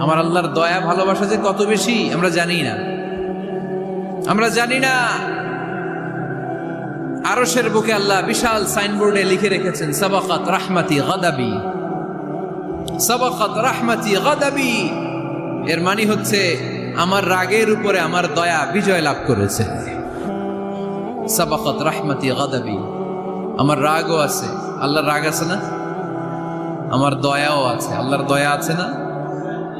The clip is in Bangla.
আমার আল্লাহর দয়া, ভালোবাসা যে কত বেশি, আমরা জানি না। আমরা জানি না, আরশের বুকে আল্লাহ বিশাল সাইনবোর্ডে লিখে রেখেছেন, সাবাকাত রাহমাতি গাদাবি। সাবাকাত রাহমাতি গাদাবি। এর মানে হচ্ছে, আমার রাগের উপরে আমার দয়া বিজয় লাভ করেছে। সাবাকাত রাহমাতি গাদাবি। আমার রাগও আছে। আল্লাহর রাগ আছে না? আমার দয়াও আছে। আল্লাহর দয়া আছে না?